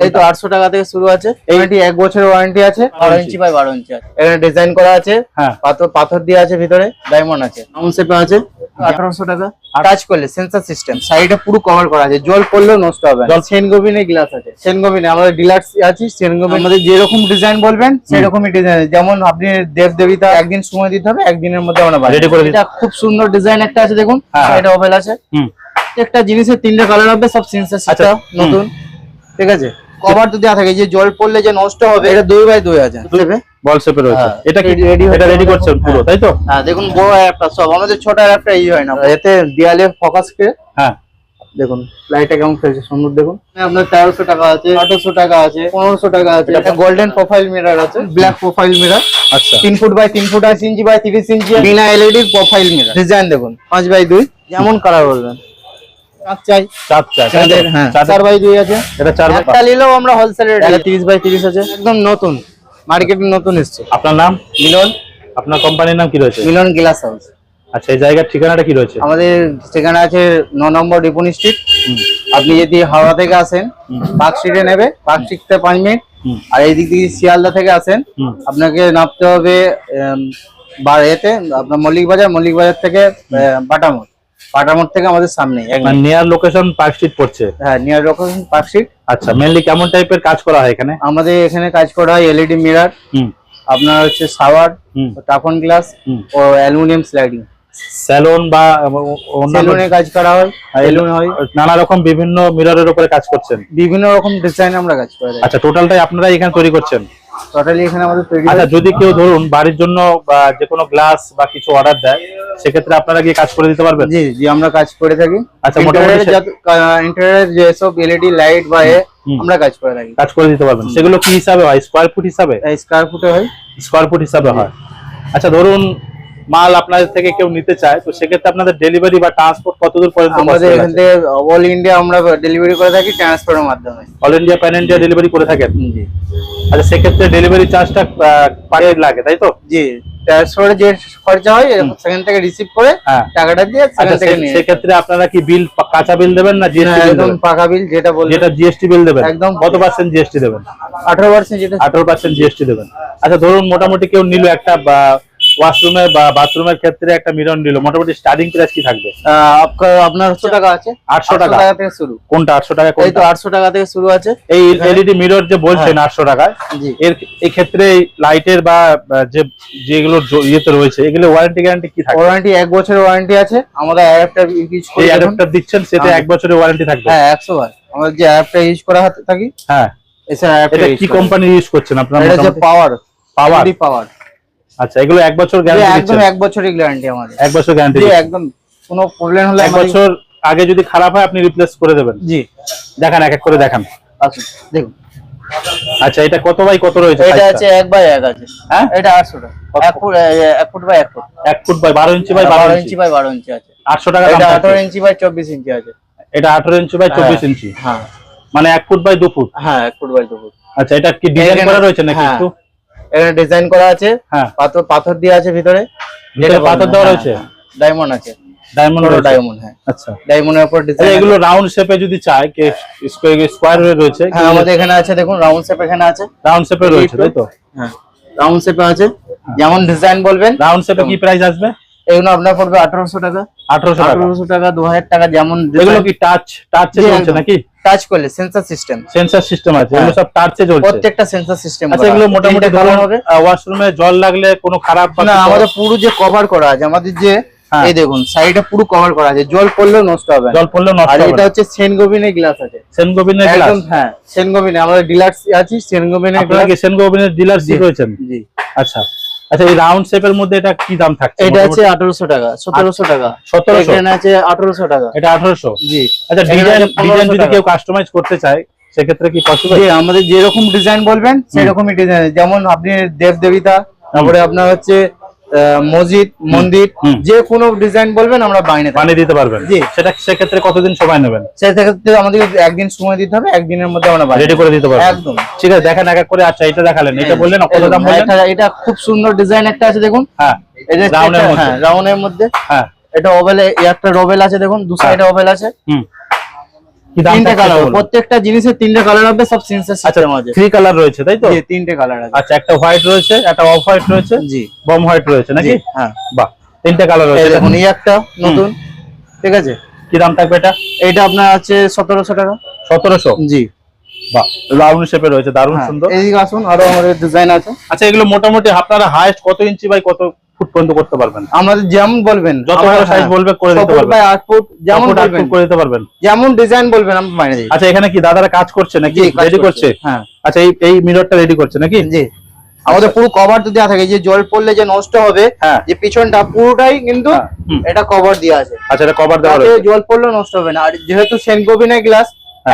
এই তো আটশো টাকা থেকে শুরু আছে। এটি এক বছরের ওয়ারেন্টি আছে। বারো ইঞ্চি বাই বারো ইঞ্চি আছে। এখানে ডিজাইন করা আছে। হ্যাঁ। পাথর পাথর দিয়ে আছে ভিতরে। ডায়মন্ড আছে। রাউন্ড শেপে আছে। আঠারোশো টাকা। টাচ করলে সেন্সার সিস্টেম সাইডে পুরো কভার করা আছে। জল পড়লেও নষ্ট হবে জল সেনগোবিনে গ্লাস আছে। সেনগোবিনে আমাদের ডিলাক্স আছে সেনগোবিন আমাদের যেরকম ডিজাইন বলবেন সেরকমই ডিজাইন যেমন আপনি দেব দেবিতা একদিন সময় দিতে হবে একদিনের মধ্যে আমরা বানিয়ে Ready করে এটা খুব সুন্দর ডিজাইন একটা আছে দেখুন। হ্যাঁ। এটা ওভেল আছে। হুম। একটা জিনিসের তিনটে কালার হবে সব সেন্সার আচ্ছা, সিস্টেম নতুন ঠিক আছে। কভার তো দেওয়া থাকে যে জল পড়লে যে নষ্ট হবে এটা দুই বাই দুই আছে। বল শেপে রয়েছে। হ্যাঁ, এটা কি? হয়ে এটা রেডি। করছেন পুরো হ্যাঁ। তাই তো? হ্যাঁ দেখুন বড় একটা সব। আমাদের ছোট একটা ই হয় না। এতে দেয়ালে ফোকাস করে হ্যাঁ। দেখুন লাইটটা কেমন ফেলছে সুন্দর দেখুন। আপনার তেরোশো টাকা আছে আঠারোশো টাকা আছে পনেরোশো টাকা আছে। একটা গোল্ডেন প্রোফাইল মিরর আছে। ব্ল্যাক প্রোফাইল মিরর আচ্ছা। তিন ফুট বাই তিন ফুট আশি ইঞ্চি বাই তিরিশ ইঞ্চি বিনা এলইডি প্রোফাইল মিরর ডিজাইন দেখুন পাঁচ বাই দুই। যেমন কালার বলবেন। চাই। চার হ্যাঁ। চার বাই দুই আছে? এটা চার বাই একটা নিলেও আমরা হোলসেল রেট তিরিশ বাই তিরিশ আছে? একদম নতুন। মার্কেটে নতুন এসছে। আপনার নাম? মিলন। আপনার কোম্পানির নাম কি রয়েছে? মিলন গ্লাস হাউস আচ্ছা এই জায়গার ঠিকানাটা কি রয়েছে? আমাদের সেখানে আছে ন নম্বর রিপন স্ট্রিট আপনি যদি হাওড়া থেকে আসেন। পার্ক স্ট্রিটে নেবে। পার্ক স্ট্রিট থেকে পাঁচ মিনিট। আর এই দিক থেকে শিয়ালদা থেকে আসেন আপনাকে নামতে হবে উম, বা এতে আপনার মল্লিক বাজার মল্লিক বাজার থেকে বাটামোড়। বাটামোড় থেকে আমাদের সামনে নিয়ার লোকেশন পার্ক স্ট্রিট পড়ছে? হ্যাঁ নিয়ার লোকেশন পার্ক স্ট্রিট আচ্ছা মেনলি কেমন টাইপের কাজ করা হয় এখানে? আমাদের এখানে কাজ করা হয় এলইডি মিরার হুম। আপনার হচ্ছে সাওয়ার হুম। টাফন গ্লাস ও অ্যালুমিনিয়াম স্লাইডিং স্যালন বা সেলুনে কাজ করা হয় সেলুন হয়। নানা রকম বিভিন্ন মিররের উপরে কাজ করছেন? বিভিন্ন রকম ডিজাইন আমরা কাজ করে আচ্ছা টোটালটাই আপনারা এখানে তৈরি করছেন? টোটালি এখানে আমাদের তৈরি আচ্ছা যদি কেউ ধরুন বাড়ির জন্য বা যে কোনো গ্লাস বা কিছু অর্ডার দেয় সেক্ষেত্রে আপনারা গিয়ে কাজ করে দিতে পারবেন? জি জি আমরা কাজ করে থাকি। আচ্ছা, মোটামুটি ইন্টারিয়ার যেসব এলইডি লাইট বা আমরা কাজ করে থাকি। কাজ করে দিতে পারবেন। সেগুলো কি হিসাবে হয়? স্কোয়ার ফুট হিসাবে? স্কোয়ার ফুটে হয়। স্কোয়ার ফুট হিসাবে হয়। আচ্ছা ধরুন মাল আপনাদের থেকে কেউ নিতে চায় তো সেক্ষেত্রে আপনাদের ডেলিভারি বা ট্রান্সপোর্ট কতদূর পর্যন্ত আমাদের এখান থেকে অল ইন্ডিয়া আমরা ডেলিভারি করে থাকি ট্রান্সফারের মাধ্যমে। All India pan India delivery করে থাকেন? জি। আচ্ছা সেক্ষেত্রে ডেলিভারি চার্জটা পারে লাগে তাই তো? জি ট্রান্সফারে যে খরচা হয় সেখান থেকে রিসিভ করে হ্যাঁ। টাকাটা দিয়ে আচ্ছা সেখান থেকে নিয়ে সেক্ষেত্রে আপনারা কি বিল কাঁচা বিল দেবেন না জিএসটি হ্যাঁ, একদম পাকা বিল যেটা বলবেন যেটা জিএসটি বিল দেবেন? একদম। কত পার্সেন্ট জিএসটি দেবেন? আঠারো পার্সেন্ট যেটা আঠারো পার্সেন্ট জিএসটি দেবেন। আচ্ছা ধরুন মোটামুটি কেউ নিল একটা ওয়াশরুমে বা বাথরুমের ক্ষেত্রে একটা মিরর নিল। মোটামুটি স্টার্টিং প্রাইস কি থাকবে? আপনার আটশো টাকা আছে। 800 টাকা? থেকে শুরু। কোনটা? আটশো টাকা এই তো কোনটা আটশো টাকা থেকে শুরু আছে। এই এলইডি মিরর যে বলছেন আটশো টাকায় জি। এর এই ক্ষেত্রে লাইটের বা যে যেগুলো ইয়েতে রয়েছে এগুলো ওয়ারেন্টি গ্যারান্টি কি থাকে ওয়ারেন্টি এক বছরের ওয়ারেন্টি আছে। আমাদের অ্যাপটা ইউজ করি এই অ্যাডাপ্টার দিচ্ছেন সেটা হ্যাঁ। এক বছরের ওয়ারেন্টি থাকবে? হ্যাঁ একশো বার। আমরা যে অ্যাপটা ইউজ করা হাতে থাকি হ্যাঁ। এছাড়া এটা কি কোম্পানি ইউজ করছেন আপনারা এটা মোটামুটি? পাওয়ার Power? পাওয়ার আচ্ছা এগুলো এক বছর গ্যারান্টি একদম এক বছরের গ্যারান্টি আমাদের। এক বছর গ্যারান্টি জি একদম কোনো প্রবলেম হলে এক বছর আগে যদি খারাপ হয় আপনি রিপ্লেস করে দেবেন। জি। দেখান এক এক করে দেখান। আসুন দেখুন। আচ্ছা এটা কত বাই কত রয়েছে এটা আছে এক বাই এক আছে। হ্যাঁ? এটা আটশো টাকা। এক ফুট এক ফুট বাই এক ফুট। এক ফুট বাই বারো ইঞ্চি বাই বারো বারো ইঞ্চি। ইঞ্চি বাই বারো ইঞ্চি আছে। আটশো টাকা এটা দাম আঠারো থাকছে। ইঞ্চি বাই চব্বিশ ইঞ্চি আছে। এটা আঠারো ইঞ্চি বাই চব্বিশ হ্যাঁ। ইঞ্চি। হ্যাঁ। মানে এক ফুট বাই দু ফুট। হ্যাঁ এক ফুট বাই দু ফুট। আচ্ছা এটা কি ডিজাইন করা রয়েছে নাকি হ্যাঁ। একটু? এখানে ডিজাইন করা আছে। হ্যাঁ। পাথর পাথর দিয়ে আছে ভিতরে। যেটা পাথর দেওয়া হ্যাঁ, রয়েছে? হ্যাঁ। ডায়মন্ড আছে। ডায়মন্ড ডায়মন্ড হ্যাঁ। আচ্ছা। ডায়মন্ডের উপর আচ্ছা, ডিজাইন এগুলো রাউন্ড শেপে যদি চায় কে স্কোয়ার হয়ে রয়েছে হ্যাঁ আমাদের এখানে আছে দেখুন রাউন্ড শেপ এখানে আছে। রাউন্ড শেপে রয়েছে তাই তো? হ্যাঁ রাউন্ড শেপে আছে। যেমন ডিজাইন বলবেন রাউন্ড শেপে কি প্রাইস আসবে? এগুলো আপনার পড়বে আঠারোশো টাকা। আঠারোশো টাকা। আঠারোশো টাকা দু হাজার টাকা যেমন এগুলো কি টাচ টাচে চলছে নাকি? টাচ করলে সেন্সর সিস্টেম সেন্সর সিস্টেম আছে এগুলো সব টাচে চলছে। প্রত্যেকটা সেন্সর সিস্টেম আচ্ছা এগুলো মোটামুটি ভালো হবে। ওয়াশরুমে জল লাগলে কোনো খারাপ না আমাদের পুরো যে কভার করা আছে আমাদের যে হ্যাঁ। এই দেখুন সাইডে পুরো কভার করা আছে। জল পড়লেও নষ্ট হবে জল পড়লে নষ্ট আর হবে এটা না। হচ্ছে সেনগোবিনের গ্লাস আছে। সেনগোবিনের গ্লাস একদম হ্যাঁ সেনগোবিনে আমাদের ডিলাক্স আছে সেনগোবিনের গ্লাস কি সেনগোবিনের ডিলার জি। রয়েছেন? জি। আচ্ছা। আচ্ছা এই রাউন্ড শেপের মধ্যে এটা কি দাম থাকছে? এটা আছে আঠারোশো টাকা সতেরোশো টাকা। 1700 এখানে আছে আঠারোশো টাকা। এটা আঠারোশো? জি। আচ্ছা ডিজাইন ডিজাইন যদি কেউ কাস্টমাইজ করতে চায় সেক্ষেত্রে কি পসিবল জি আমাদের যেরকম ডিজাইন বলবেন সেরকমই ডিজাইন যেমন আপনি দেব দেবিতা তারপরে আপনার হচ্ছে মসজিদ মন্দির। যে কোনো ডিজাইন বলবেন আমরা থাকি। বানিয়ে দিতে পারবেন। জি। সেটা সেক্ষেত্রে কতদিন সময় নেবেন? সেক্ষেত্রে আমাদের একদিন সময় দিতে হবে একদিনের মধ্যে আমরা বানিয়ে রেডি করে দিতে পারব একদম। ঠিক আছে দেখেন এক এক করে। আচ্ছা এটা দেখালেন এটা বললেন কত দাম বললেন? এটা- খুব সুন্দর ডিজাইন একটা আছে দেখুন। হ্যাঁ এটা রাউন্ডের মধ্যে। হ্যাঁ রাউন্ডের মধ্যে। হ্যাঁ। এটা ওভেল একটা রোবেল আছে দেখুন দু সাইডে ওভেল আছে। হুম। তিনটে কালার প্রত্যেকটা জিনিসের তিনটে কালার হবে সব সেন্সার আচ্ছা সিস্টেম আছে থ্রি কালার রয়েছে তাই তো? জি, তিনটে কালার আছে। আচ্ছা একটা হোয়াইট রয়েছে একটা অফ হোয়াইট রয়েছে জি। বম হোয়াইট রয়েছে নাকি? হ্যাঁ। বাহ তিনটে কালার রয়েছে দেখুন। এই একটা নতুন ঠিক আছে? কি দাম থাকবে এটা? এইটা আপনার আছে টাকা। সতেরোশো? জি। বাহ রাউন্ড শেপে রয়েছে দারুণ হ্যাঁ, সুন্দর। এইদিকে আসুন আরও আমাদের ডিজাইন আছে। আচ্ছা এগুলো মোটামুটি আপনারা হাইস্ট কত ইঞ্চি বাই কত ফুট পর্যন্ত করতে পারবেন। আমাদের যেমন বলবেন যত বড় সাইজ হ্যাঁ, বলবে করে দিতে পারবেন। বাই আট ফুট যেমন বলবেন। করে দিতে পারবেন। যেমন ডিজাইন বলবেন আমরা বাইরে দিই। আচ্ছা এখানে কি দাদারা কাজ করছে নাকি? রেডি করছে। হ্যাঁ। আচ্ছা এই এই মিররটা রেডি করছে নাকি? জি। আমাদের পুরো কভার তো দেওয়া থাকে যে জল পড়লে যে নষ্ট হবে হ্যাঁ। যে পিছনটা পুরোটাই কিন্তু হ্যাঁ, এটা কভার দেওয়া আছে। আচ্ছা এটা কভার দেওয়া রয়েছে। জল পড়লে নষ্ট হবে না। আর যেহেতু সেনকোবিনা গ্লাস।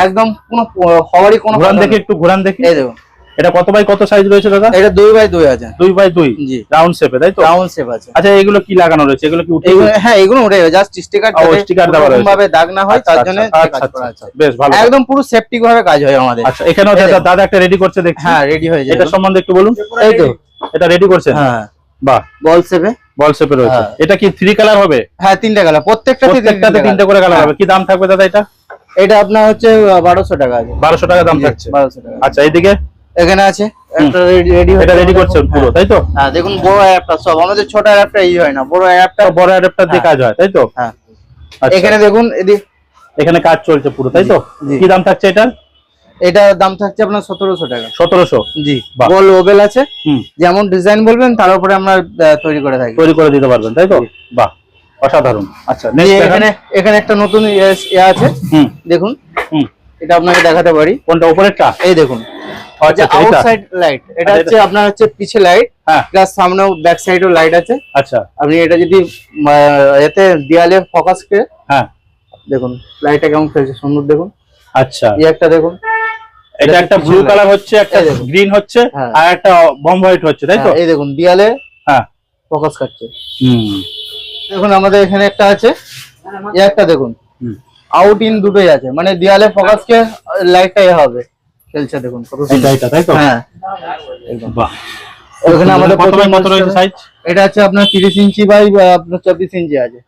একদম কোনো হওয়ারই কোনো ঘুরান দেখি একটু ঘুরান দেখি। এই দেখুন। এটা কত বাই কত সাইজ রয়েছে দাদা? এটা দুই বাই দুই আছে। দুই বাই দুই? জি। রাউন্ড শেপে তাই তো? রাউন্ড শেপ আছে। আচ্ছা এগুলো কি লাগানো রয়েছে? এগুলো কি উঠে হ্যাঁ এগুলো উঠে যাবে জাস্ট স্টিকার ও, sticker দেওয়া রয়েছে। ভাবে দাগ না হয় আচ্ছা, তার আচ্ছা, জন্য আচ্ছা, কাজ করা আচ্ছা, আছে বেশ ভালো। একদম পুরো সেফটি ভাবে কাজ হয় আমাদের। আচ্ছা এখানেও দাদা দাদা একটা রেডি করছে দেখছি। হ্যাঁ রেডি হয়ে যায় এটা সম্বন্ধে একটু বলুন। এই তো। এটা রেডি করছে হ্যাঁ। বাহ। বল শেপে বল শেপে রয়েছে। হ্যাঁ। এটা কি থ্রি কালার হবে? হ্যাঁ তিনটা কালার প্রত্যেকটাতে প্রত্যেকটাতে তিনটে করে কালার হবে। কি দাম থাকবে দাদা এটা? এটা আপনার হচ্ছে বারোশো টাকা আছে। বারোশো টাকা দাম থাকছে। বারোশো টাকা। আচ্ছা এইদিকে? এখানে আছে? একটা রেডি এটা রেডি করছেন পুরো তাই তো? হ্যাঁ দেখুন বড় অ্যাপটা সব। আমাদের ছোট অ্যাপটা ই হয় না বড় অ্যাপটা বড় অ্যাডাপ্টার দিয়ে কাজ হয় তাই তো? হ্যাঁ। আচ্ছা, এখানে দেখুন এদিক এখানে কাজ চলছে পুরো তাই তো? কি দাম থাকছে এটা এটার দাম থাকছে আপনার সতেরোশো টাকা। সতেরোশো? জি। বল ওবেল আছে। যেমন ডিজাইন বলবেন তার উপরে আমরা তৈরি করে থাকি। তৈরি করে দিতে পারবেন তাই তো? বাহ অসাধারণ। আচ্ছা এখানে এখানে একটা নতুন ইয়ে ইয়ে আছে। হুম। দেখুন। এটা আপনাকে দেখাতে পারি। কোনটা উপরেরটা? এই দেখুন। আচ্ছা আউটসাইড লাইট এটা আচ্ছা, হচ্ছে আপনার হচ্ছে পিছে লাইট হ্যাঁ। প্লাস সামনেও ব্যাক সাইডেও লাইট আছে। আচ্ছা। আপনি এটা যদি এতে দেয়ালে ফোকাস করে হ্যাঁ। দেখুন লাইটটা কেমন ফেলছে সুন্দর দেখুন। আচ্ছা। এই একটা দেখুন। এটা একটা ব্লু কালার হচ্ছে একটা গ্রিন হচ্ছে হ্যাঁ। আর একটা বম হোয়াইট হচ্ছে তাই তো? হ্যাঁ, এই দেখুন দেয়ালে হ্যাঁ। ফোকাস হুম। দেখুন আমাদের এখানে একটা আছে। এই একটা দেখুন। হুম। আউট ইন দুটোই আছে মানে দেয়ালে ফোকাস কে লাইটটা এ হবে। খেলছে দেখুন কত এটা এটা তাই তো? হ্যাঁ। বাহ। ওখানে আমাদের কত বাই কত রয়েছে সাইজ এটা আছে আপনার তিরিশ ইঞ্চি বাই আপনার চব্বিশ ইঞ্চি আছে।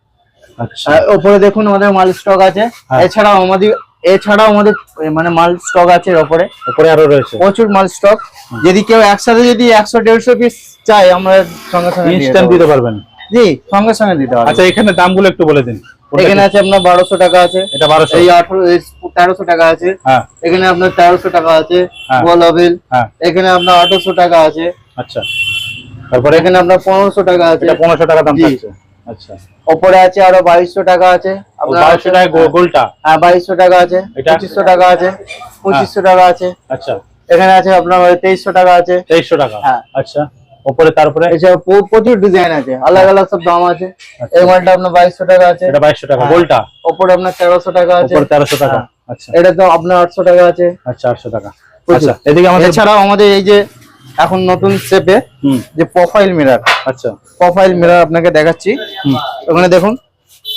আচ্ছা। ওপরে দেখুন আমাদের মাল স্টক আছে। হ্যাঁ। এছাড়াও আমাদের এছাড়াও আমাদের মানে মাল স্টক আছে এর ওপরে। উপরে আরও রয়েছে। প্রচুর মাল স্টক যদি কেউ একসাথে যদি একশো দেড়শো পিস চাই আমরা সঙ্গে সঙ্গে দিতে পারবেন। জি সঙ্গে সঙ্গে দিতে পারব আচ্ছা এখানে দামগুলো একটু বলে দিন। এখানে আছে আপনার বারোশো টাকা আছে। এটা বারোশো। এই আঠারো তেরোশো টাকা আছে। হ্যাঁ। এখানে আপনার তেরোশো টাকা আছে হ্যাঁ। বল হ্যাঁ। এখানে আপনার আঠারোশো টাকা আছে। আচ্ছা। তারপরে? এখানে আপনার পনেরোশো টাকা আছে। পনেরোশো টাকা দাম জি। আচ্ছা। ওপরে আছে আরও বাইশশো টাকা আছে। বারোশো টাকা গোলটা? হ্যাঁ বাইশশো টাকা আছে? পঁচিশশো টাকা আছে। পঁচিশশো টাকা আছে। আচ্ছা। এখানে আছে আপনার তেইশশো টাকা আছে। তেইশশো টাকা? হ্যাঁ। আচ্ছা। উপরে তারপরে? এছাড়া প্র- প্রচুর ডিজাইন আছে। আলাদা আলাদা সব দাম আছে। এই মালটা আপনার বাইশশো টাকা আছে। এটা বাইশশো টাকা হ্যাঁ। গোলটা? ওপরে আপনার তেরোশো টাকা আছে। তেরোশো টাকা হ্যাঁ। আচ্ছা। এটা তো আপনার আটশো টাকা আছে। আচ্ছা আটশো টাকা। আচ্ছা এদিকে আমাদের এছাড়াও আমাদের এই যে এখন নতুন শেপে যে প্রোফাইল মিরার আচ্ছা। প্রোফাইল মিরার আপনাকে দেখাচ্ছি। ওখানে দেখুন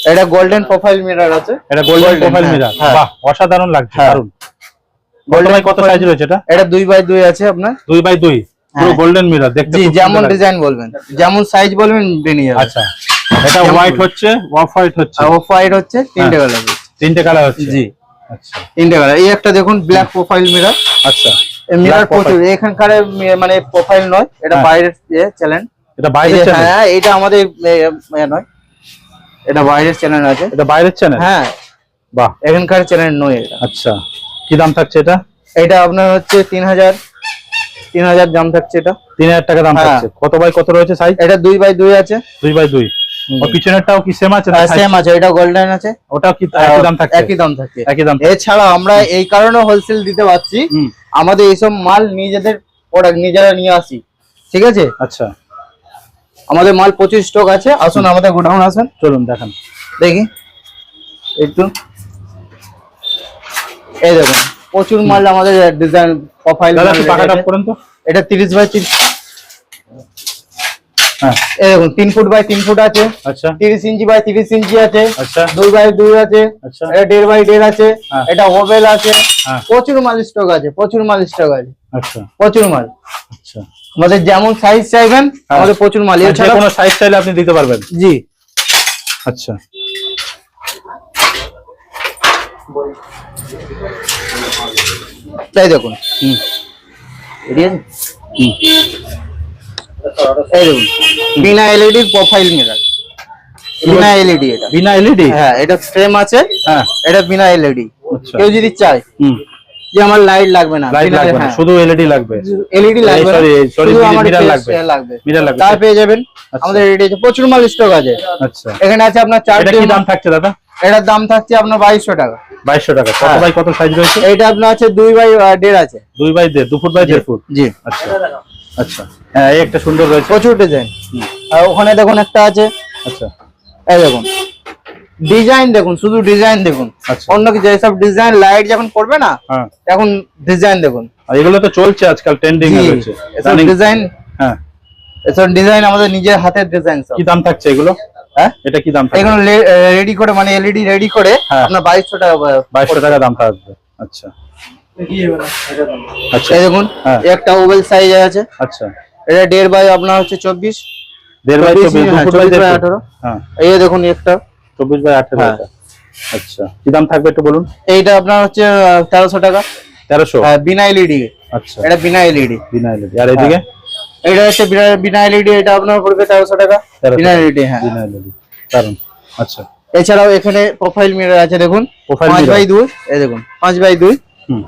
এটা গোল্ডেন প্রোফাইল মিরার আছে। এটা গোল্ডেন প্রোফাইল মিরার। বাহ অসাধারণ লাগছে হ্যাঁ। দারুণ কত বাই কত সাইজ রয়েছে এটা? এটা দুই বাই দুই আছে আপনার। দুই বাই দুই। পুরো হ্যাঁ। গোল্ডেন মিরার দেখতে জি যেমন ডিজাইন বলবেন। যেমন সাইজ বলবেন বেরিয়ে যাবে। আচ্ছা এটা হোয়াইট হচ্ছে অফ হোয়াইট হচ্ছে। অফ হোয়াইট হচ্ছে তিনটে হ্যাঁ। কালার তিনটে কালার হচ্ছে? জি। আচ্ছা। তিনটে কালার এই একটা দেখুন ব্ল্যাক প্রোফাইল মিরার আচ্ছা। মিরার। প্রচুর। এখানকার মানে প্রোফাইল নয় এটা হ্যাঁ। বাইরের চ্যানেল এটা বাইরের চ্যানেল হ্যাঁ এটা আমাদের নয়। এটা বাইরের চ্যানেল আছে। এটা বাইরের চ্যানেল হ্যাঁ। বাহ। এখানকার চ্যানেল নয় এটা। আচ্ছা। কি দাম থাকছে এটা? এটা আপনার হচ্ছে তিন হাজার তিন হাজার দাম থাকছে এটা। তিন হাজার টাকা দাম হ্যাঁ। থাকছে। কত বাই কত রয়েছে সাইজ এটা দুই বাই দুই আছে। দুই বাই দুই। পিছনেরটাও কি সেম আছে সেম আছে এটা গোল্ডেন আছে। ওটাও কি একই দাম থাকছে? একই দাম থাকছে। একই দাম এছাড়া আমরা এই কারণে হোলসেল দিতে পারছি। আমাদের এইসব মাল নিজেদের প্রোডাক্ট নিজেরা নিয়ে আসি। ঠিক আছে? আচ্ছা। আমাদের মাল প্রচুর স্টক আছে। আসুন আমাদের গোডাউন আসুন। চলুন দেখান। দেখি। একটু। এই দেখুন। প্রচুর মাল আমাদের ডিজাইন প্রোফাইল করেন তো। এটা তিরিশ বাই তিরিশ। হ্যাঁ ফুট বাই ফুট আছে। আচ্ছা। তিরিশ ইঞ্চি বাই তিরিশ ইঞ্চি আছে। আচ্ছা। বাই আছে। আচ্ছা। এটা বাই আছে। হ্যাঁ। এটা ওভেল আছে। হ্যাঁ। প্রচুর মাল স্টক আছে প্রচুর মাল স্টক আছে। আচ্ছা। প্রচুর মাল। আচ্ছা। আমাদের যেমন সাইজ চাইবেন আমাদের প্রচুর মাল। এছাড়া কোনো সাইজ চাইলে আপনি দিতে পারবেন। জি। আচ্ছা। তাই দেখুন। হুম। এই বিনা এলইডি প্রোফাইল মিরর বিনা এলইডি এটা। বিনা এলইডি হ্যাঁ এটা ফ্রেম আছে। হ্যাঁ। এটা বিনা এলইডি আচ্ছা। কেউ যদি চায় হুম। যে আমার লাইট লাগবে না লাইট লাগবে না শুধু এলইডি লাগবে। এলইডি লাগবে। তার পেয়ে যাবেন। আচ্ছা। আমাদের রেডি আছে। প্রচুর মাল স্টক আছে। আচ্ছা। এখানে আছে আপনার চার দাম থাকছে দাদা? এটার দাম থাকছে আপনার বাইশশো টাকা। বাইশশো টাকা। কত হ্যাঁ। বাই কত সাইজ রয়েছে? এইটা আপনার আছে দুই বাই দেড় আছে। দুই বাই দেড় দু ফুট বাই দেড় ফুট? জি। আচ্ছা। আচ্ছা। হ্যাঁ এই একটা সুন্দর রয়েছে। প্রচুর ডিজাইন আর ওখানে দেখুন একটা আছে। আচ্ছা। এই দেখুন। ডিজাইন দেখুন শুধু ডিজাইন দেখুন। আচ্ছা। অন্য কিছু এইসব ডিজাইন লাইট যখন করবে না হ্যাঁ। এখন ডিজাইন দেখুন। আর এগুলো তো চলছে আজকাল ট্রেন্ডিং এ রয়েছে। ডিজাইন হ্যাঁ। এসব ডিজাইন আমাদের নিজের হাতের ডিজাইন সব। কি দাম থাকছে এগুলো? হ্যাঁ? এটা কি দাম এগুলো রেডি করে মানে এলইডি রেডি করে হ্যাঁ। আপনার বাইশশো টাকা। বাইশশো টাকা দাম থাকবে। আচ্ছা। আচ্ছা। এই দেখুন হ্যাঁ। একটা ওভেল সাইজ আছে। আচ্ছা। এটা দেড় বাই আপনার হচ্ছে চব্বিশ। দেড় বাই চব্বিশ, হ্যাঁ, বাই। আঠারো। হ্যাঁ। এই দেখুন একটা। চব্বিশ বাই আঠেরো। আচ্ছা। কি দাম থাকবে একটু বলুন? এইটা আপনার হচ্ছে তেরোশো টাকা। তেরোশো? হ্যাঁ, বিনা এলইডি আচ্ছা। এটা বিনা এলইডি বিনা এলইডি আর এদিকে এটা হচ্ছে বিনা- এলইডি এটা আপনার পড়বে তেরোশো টাকা। 1300 বিনা এলইডি হ্যাঁ। বিনা এলইডি দারুণ আচ্ছা। এছাড়াও এখানে প্রোফাইল মিরর আছে দেখুন। পাঁচ বাই দুই এই দেখুন পাঁচ বাই দুই।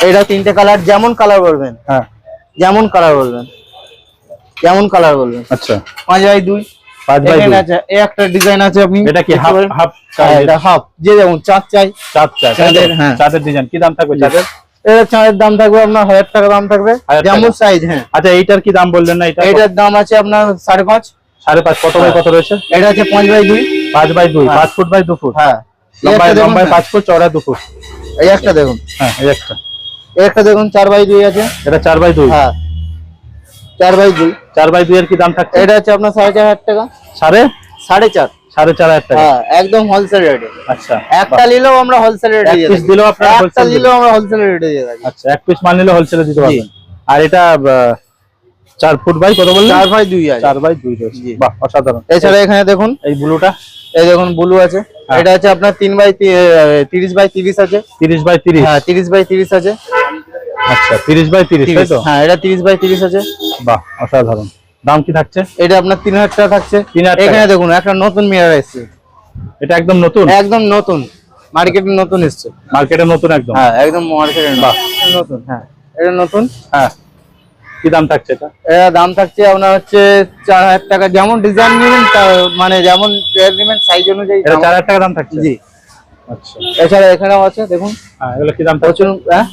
এটা তিনটে কালার যেমন কালার বলবেন। হ্যাঁ। যেমন কালার বলবেন। যেমন কালার বলবেন। আচ্ছা। পাঁচ বাই দুই। পাঁচ বাই এখানে দুই। আছে এই একটা ডিজাইন আছে আপনি এটা কি হাফ হাফ হ্যাঁ, এটা হাফ যে যেমন চাঁদ চাই। চাঁদ চাঁদের, হ্যাঁ। চাঁদের ডিজাইন কি দাম থাকবে চাঁদের? এর চাঁদের দাম থাকবে আপনার হাজার টাকা দাম থাকবে। যেমন সাইজ হ্যাঁ। আচ্ছা এইটার কি দাম বললেন না এটা এটার দাম আছে আপনার সাড়ে পাঁচ। সাড়ে পাঁচ কত বাই কত রয়েছে? এটা আছে পাঁচ বাই দুই। পাঁচ বাই দুই হ্যাঁ। পাঁচ ফুট বাই দু ফুট। হ্যাঁ। লম্বায় লম্বায়। পাঁচ ফুট চওড়া দু ফুট। এই একটা দেখুন। হ্যাঁ এই একটা। এই একটা দেখুন চার বাই দুই আছে। এটা চার বাই দুই? হ্যাঁ। চার বাই দুই। চার বাই দুই এর কি দাম থাকছে? এটা আপনার সাড়ে চার হাজার টাকা। সাড়ে? সাড়ে চার। সাড়ে চার হাজার টাকা। হ্যাঁ একদম হোলসেল রেটে আচ্ছা। একটা নিলেও আমরা হোলসেল রেটে দিয়ে পিস থাকি। দিলেও আপনারা একটা নিলেও আমরা হোলসেল রেটে দিয়ে থাকি। আচ্ছা এক পিস মাল নিলে হোলসেলে দিতে পারবেন। আর এটা চার ফুট বাই কত বললেন? চার বাই দুই চার বাই দুই বাহ অসাধারণ। এছাড়া এখানে দেখুন এই ব্লুটা? এই দেখুন ব্লু আছে। হ্যাঁ। এটা আছে আপনার তিন বাই তিরিশ বাই তিরিশ আছে। তিরিশ বাই তিরিশ? হ্যাঁ তিরিশ বাই তিরিশ আছে। আচ্ছা তিরিশ বাই তিরিশ হ্যাঁ এটা তিরিশ বাই তিরিশ আছে। বাহ অসাধারণ। দাম কি থাকছে? এটা আপনার তিন হাজার টাকা থাকছে। 3000 টাকা। এখানে দেখুন একটা নতুন মিরার এসছে। এটা একদম নতুন? একদম নতুন। মার্কেটে নতুন এসছে। মার্কেটে নতুন একদম? হ্যাঁ একদম মার্কেটে। নতুন। হ্যাঁ এটা নতুন। হ্যাঁ। কি দাম থাকছে এটা? এটা দাম থাকছে আপনার হচ্ছে চার হাজার টাকা। যেমন ডিজাইন নেবেন মানে যেমন নেবেন সাইজ অনুযায়ী চার হাজার টাকা দাম থাকছে? জি। আচ্ছা। এছাড়া এখানেও আছে দেখুন। হ্যাঁ এগুলো কি দাম প্রচুর হ্যাঁ?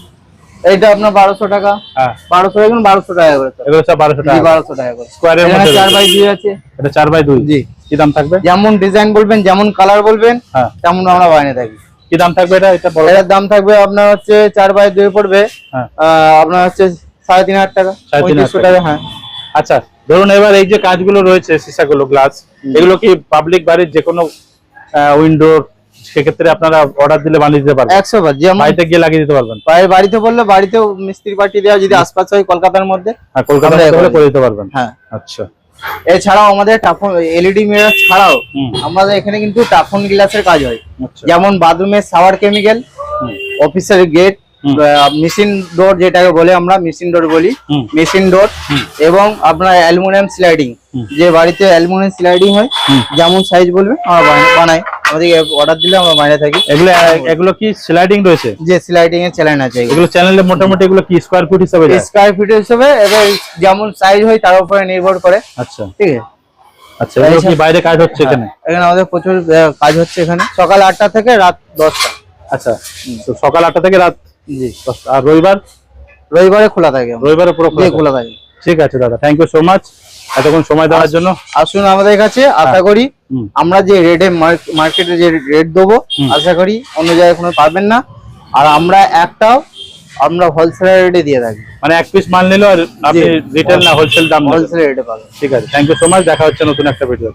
এইটা আপনার বারোশো টাকা। হ্যাঁ। বারোশো দেখুন বারোশো টাকা করে। এগুলো সব বারোশো জি টাকা বারোশো টাকা করে। স্কোয়ারের মধ্যে চার বাই দুই আছে। এটা চার বাই দুই। জি। কি দাম থাকবে? যেমন ডিজাইন বলবেন যেমন কালার বলবেন হ্যাঁ। তেমন আমরা বানিয়ে থাকি। কি দাম থাকবে এটা? এটা বড়। এটার দাম থাকবে আপনার হচ্ছে চার বাই দুই পড়বে। হ্যাঁ। আপনার হচ্ছে সাড়ে তিন হাজার টাকা সাড়ে তিন হাজার পঁয়ত্রিশশো টাকা। টাকা। হ্যাঁ। আচ্ছা ধরুন এবার এই যে কাজগুলো রয়েছে সিসাগুলো গ্লাস এগুলো কি পাবলিক বাড়ির যে কোনো উইন্ডো সেক্ষেত্রে আপনারা অর্ডার দিলে বানিয়ে দিতে পারবেন। একশো বার যেমন বাড়িতে গিয়ে লাগিয়ে দিতে পারবেন। বাড়ি- বাড়িতে বললে বাড়িতেও মিস্ত্রি পাঠিয়ে দেওয়া যদি আশপাশ হয় কলকাতার মধ্যে আর কলকাতা আমরা করে দিতে পারবেন। হ্যাঁ। আচ্ছা। এছাড়াও আমাদের টাফন এলইডি মিরর ছাড়াও আমাদের এখানে কিন্তু টাফন গ্লাসের কাজ হয়। আচ্ছা। যেমন বাথরুমের সাওয়ার কেমিক্যাল অফিসের গেট। মেশিন ডোর যেটাকে বলে আমরা মেশিন ডোর বলি মেশিন ডোর এবং আপনার অ্যালুমিনিয়াম স্লাইডিং যে বাড়িতে অ্যালুমিনিয়াম স্লাইডিং হয় যেমন সাইজ বলবেন আমরা বানা- বানাই। আমাদের অর্ডার দিলে আমরা বানিয়ে থাকি। এগুলো এগুলো কি স্লাইডিং রয়েছে? যে স্লাইডিং এর চ্যালেঞ্জ আছে এগুলো। চ্যানেলে মোটামুটি এগুলো কি স্কোয়ার ফুট হিসাবে স্কোয়ার ফিট হিসেবে এবার যেমন সাইজ হয় তার উপরে নির্ভর করে। আচ্ছা। ঠিক আছে? আচ্ছা এগুলো কি বাইরে কাজ হচ্ছে এখানে? এখানে আমাদের প্রচুর কাজ হচ্ছে এখানে। সকাল থেকে রাত দশটা। আচ্ছা তো সকাল থেকে রাত জি। আর রবিবার? রবিবারে খোলা থাকে। রবিবারে পুরো? খোলা থাকে। ঠিক আছে দাদা থ্যাংক ইউ সো মাচ এতক্ষণ সময় দেওয়ার জন্য। আসুন আমাদের কাছে আশা করি আমরা যে রেটে মার্কেটে যে রেট দেবো আশা করি অন্য জায়গায় কোনো পাবেন না। আর আমরা একটাও আমরা হোলসেল রেটে দিয়ে থাকি। মানে এক পিস মাল নিলো আর আপনি। রিটেল না হোলসেল দাম। হোলসেল রেটে পাবেন। ঠিক আছে। থ্যাংক ইউ সো মাচ দেখা হচ্ছে নতুন একটা ভিডিও